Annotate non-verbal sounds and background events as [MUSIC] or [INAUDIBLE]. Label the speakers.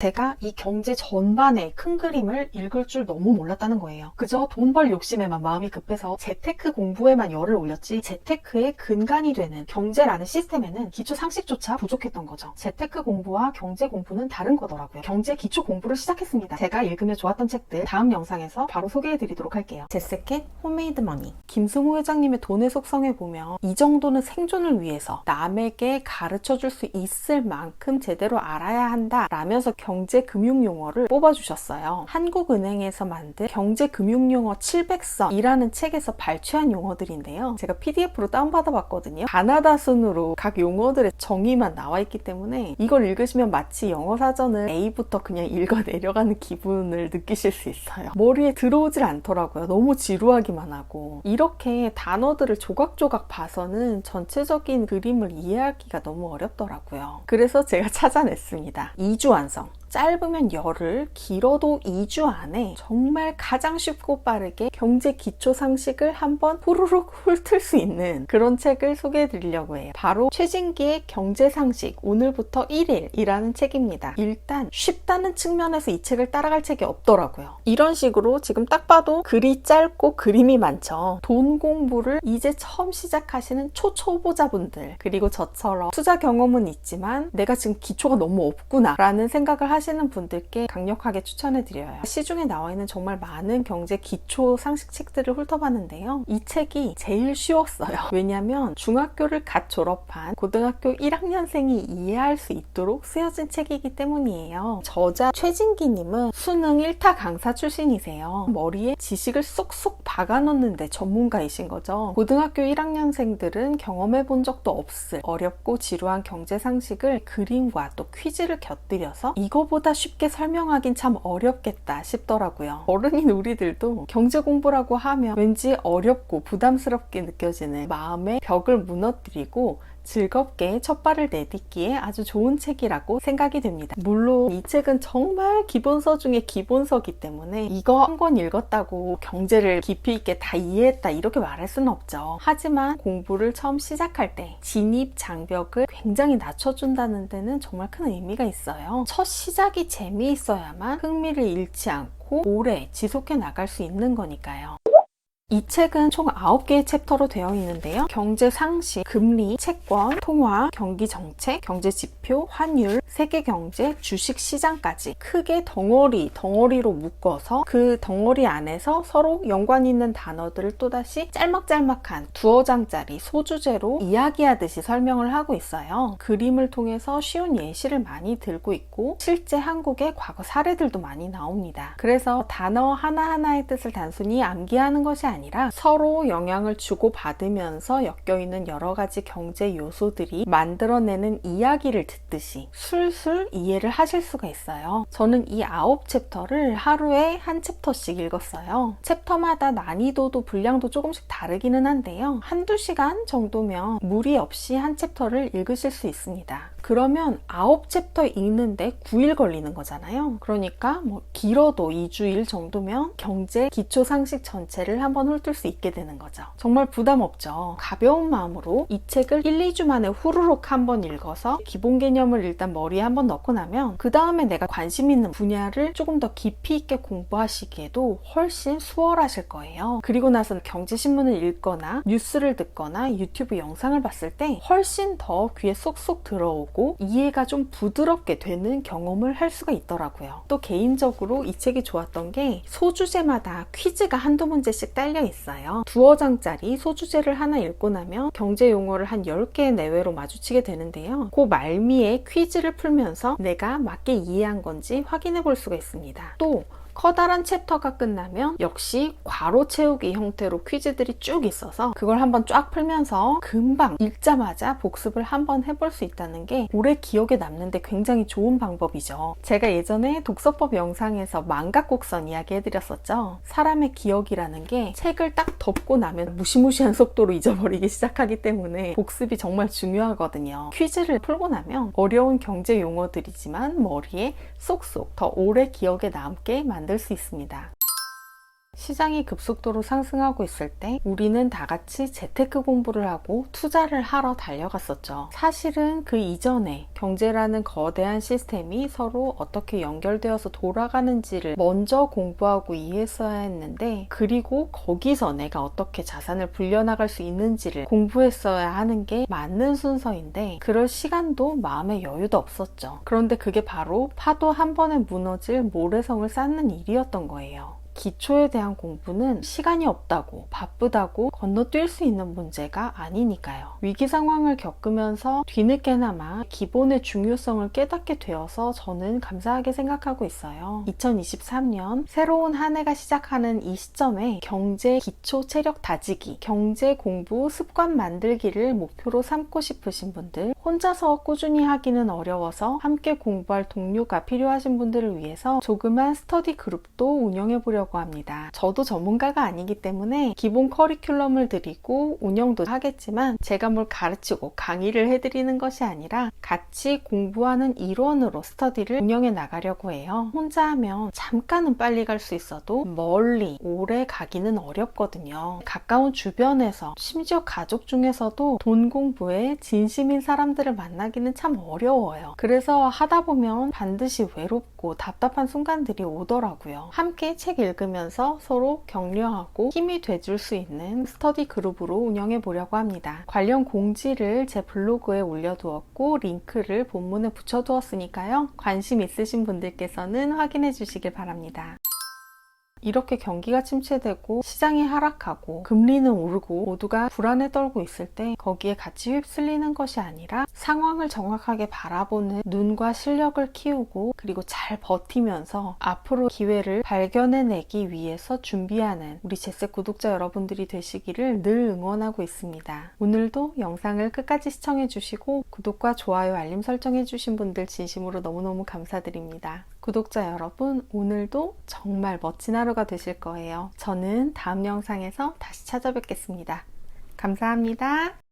Speaker 1: 제가 이 경제 전반의 큰 그림을 읽을 줄 너무 몰랐다는 거예요. 그저 돈 벌 욕심에만 마음이 급해서 재테크 공부에만 열을 올렸지 재테크의 근간이 되는 경제라는 시스템에는 기초 상식조차 부족했던 거죠. 재테크 공부와 경제 공부는 다른 거더라고요. 경제 기초 공부를 시작했습니다. 제가 읽으며 좋았던 책들 다음 영상에서 바로 소개해드리도록 할게요. 제스켓 홈메이드 머니 김승호 회장님의 돈의 속성에 보면 이 정도는 생존을 위해서 남에게 가르쳐 줄 수 있을 만큼 제대로 알아야 한다 라면서 경제 금융 용어를 뽑아주셨어요. 한국은행에서 만든 경제 금융 용어 700선이라는 책에서 발췌한 용어들인데요. 제가 PDF로 다운받아 봤거든요. 가나다 순으로 각 용어들의 정의만 나와 있기 때문에 이걸 읽으시면 마치 영어 사전을 A부터 그냥 읽어 내려가는 기분을 느끼실 수 있어요. 머리에 들어오질 않더라고요. 너무 지루하기만 하고. 이렇게 단어들을 조각조각 봐서는 전체적인 그림을 이해하기가 너무 어렵더라고요. 그래서 제가 찾아냈습니다. 이주 완성. 짧으면 열흘, 길어도 2주 안에 정말 가장 쉽고 빠르게 경제 기초 상식을 한번 후루룩 [LAUGHS] 훑을 수 있는 그런 책을 소개해 드리려고 해요. 바로 최진기의 경제 상식 오늘부터 1일이라는 책입니다. 일단 쉽다는 측면에서 이 책을 따라갈 책이 없더라고요. 이런 식으로 지금 딱 봐도 글이 짧고 그림이 많죠. 돈 공부를 이제 처음 시작하시는 초초보자분들 그리고 저처럼 투자 경험은 있지만 내가 지금 기초가 너무 없구나 라는 생각을 하 시는 분들께 강력하게 추천해 드려요. 시중에 나와 있는 정말 많은 경제 기초 상식 책들을 훑어봤는데요. 이 책이 제일 쉬웠어요. [LAUGHS] 왜냐하면 중학교를 갓 졸업한 고등학교 1학년생이 이해할 수 있도록 쓰여진 책이기 때문이에요. 저자 최진기님은 수능 1타 강사 출신이세요. 머리에 지식을 쏙쏙 박아놓는데 전문가이신 거죠. 고등학교 1학년생들은 경험해 본 적도 없을 어렵고 지루한 경제 상식을 그림과 또 퀴즈를 곁들여서 이거 보다 쉽게 설명하긴 참 어렵겠다 싶더라고요. 어른인 우리들도 경제 공부라고 하면 왠지 어렵고 부담스럽게 느껴지는 마음의 벽을 무너뜨리고 즐겁게 첫 발을 내딛기에 아주 좋은 책이라고 생각이 됩니다. 물론 이 책은 정말 기본서 중에 기본서기 때문에 이거 한 권 읽었다고 경제를 깊이 있게 다 이해했다 이렇게 말할 수는 없죠. 하지만 공부를 처음 시작할 때 진입 장벽을 굉장히 낮춰준다는 데는 정말 큰 의미가 있어요. 첫 시작이 재미있어야만 흥미를 잃지 않고 오래 지속해 나갈 수 있는 거니까요. 이 책은 총 9개의 챕터로 되어 있는데요. 경제 상식, 금리, 채권, 통화, 경기 정책, 경제 지표, 환율, 세계 경제, 주식 시장까지 크게 덩어리, 덩어리로 묶어서 그 덩어리 안에서 서로 연관 있는 단어들을 또다시 짤막짤막한 두어 장짜리 소주제로 이야기하듯이 설명을 하고 있어요. 그림을 통해서 쉬운 예시를 많이 들고 있고 실제 한국의 과거 사례들도 많이 나옵니다. 그래서 단어 하나하나의 뜻을 단순히 암기하는 것이 아니라 서로 영향을 주고 받으면서 엮여있는 여러 가지 경제 요소들이 만들어내는 이야기를 듣듯이 술술 이해를 하실 수가 있어요. 저는 이 아홉 챕터를 하루에 한 챕터씩 읽었어요. 챕터마다 난이도도 분량도 조금씩 다르기는 한데요. 한두 시간 정도면 무리 없이 한 챕터를 읽으실 수 있습니다. 그러면 아홉 챕터 읽는데 9일 걸리는 거잖아요. 그러니까 뭐 길어도 2주일 정도면 경제 기초 상식 전체를 한번 훑을 수 있게 되는 거죠. 정말 부담 없죠. 가벼운 마음으로 이 책을 1, 2주 만에 후루룩 한번 읽어서 기본 개념을 일단 머리에 한번 넣고 나면 그 다음에 내가 관심 있는 분야를 조금 더 깊이 있게 공부하시기에도 훨씬 수월하실 거예요. 그리고 나서 경제신문을 읽거나 뉴스를 듣거나 유튜브 영상을 봤을 때 훨씬 더 귀에 쏙쏙 들어오고 이해가 좀 부드럽게 되는 경험을 할 수가 있더라고요. 또 개인적으로 이 책이 좋았던 게 소주제마다 퀴즈가 한두 문제씩 딸려 있어요. 두어 장짜리 소주제를 하나 읽고 나면 경제 용어를 한 10개 내외로 마주치게 되는데요. 그 말미에 퀴즈를 풀면서 내가 맞게 이해한 건지 확인해 볼 수가 있습니다. 또 커다란 챕터가 끝나면 역시 괄호 채우기 형태로 퀴즈들이 쭉 있어서 그걸 한번 쫙 풀면서 금방 읽자마자 복습을 한번 해볼 수 있다는 게 오래 기억에 남는데 굉장히 좋은 방법이죠. 제가 예전에 독서법 영상에서 망각곡선 이야기 해드렸었죠. 사람의 기억이라는 게 책을 딱 덮고 나면 무시무시한 속도로 잊어버리기 시작하기 때문에 복습이 정말 중요하거든요. 퀴즈를 풀고 나면 어려운 경제 용어들이지만 머리에 쏙쏙 더 오래 기억에 남게 만들 수 있습니다. 시장이 급속도로 상승하고 있을 때 우리는 다 같이 재테크 공부를 하고 투자를 하러 달려갔었죠. 사실은 그 이전에 경제라는 거대한 시스템이 서로 어떻게 연결되어서 돌아가는지를 먼저 공부하고 이해했어야 했는데 그리고 거기서 내가 어떻게 자산을 불려나갈 수 있는지를 공부했어야 하는 게 맞는 순서인데 그럴 시간도 마음의 여유도 없었죠. 그런데 그게 바로 파도 한 번에 무너질 모래성을 쌓는 일이었던 거예요. 기초에 대한 공부는 시간이 없다고 바쁘다고 건너뛸 수 있는 문제가 아니니까요. 위기 상황을 겪으면서 뒤늦게나마 기본의 중요성을 깨닫게 되어서 저는 감사하게 생각하고 있어요. 2023년 새로운 한 해가 시작하는 이 시점에 경제 기초 체력 다지기, 경제 공부 습관 만들기를 목표로 삼고 싶으신 분들, 혼자서 꾸준히 하기는 어려워서 함께 공부할 동료가 필요하신 분들을 위해서 조그만 스터디 그룹도 운영해 보려고 합니다. 저도 전문가가 아니기 때문에 기본 커리큘럼을 드리고 운영도 하겠지만 제가 뭘 가르치고 강의를 해드리는 것이 아니라 같이 공부하는 일원으로 스터디를 운영해 나가려고 해요. 혼자 하면 잠깐은 빨리 갈 수 있어도 멀리 오래 가기는 어렵거든요. 가까운 주변에서 심지어 가족 중에서도 돈 공부에 진심인 사람들을 만나기는 참 어려워요. 그래서 하다 보면 반드시 외롭고 답답한 순간들이 오더라고요. 함께 책 읽 으면서 서로 격려하고 힘이 돼줄 수 있는 스터디 그룹으로 운영해 보려고 합니다. 관련 공지를 제 블로그에 올려두었고 링크를 본문에 붙여두었으니까요. 관심 있으신 분들께서는 확인해 주시길 바랍니다. 이렇게 경기가 침체되고 시장이 하락하고 금리는 오르고 모두가 불안에 떨고 있을 때 거기에 같이 휩쓸리는 것이 아니라 상황을 정확하게 바라보는 눈과 실력을 키우고 그리고 잘 버티면서 앞으로 기회를 발견해내기 위해서 준비하는 우리 제세 구독자 여러분들이 되시기를 늘 응원하고 있습니다. 오늘도 영상을 끝까지 시청해주시고 구독과 좋아요 알림 설정해주신 분들 진심으로 너무너무 감사드립니다. 구독자 여러분, 오늘도 정말 멋진 하루가 되실 거예요. 저는 다음 영상에서 다시 찾아뵙겠습니다. 감사합니다.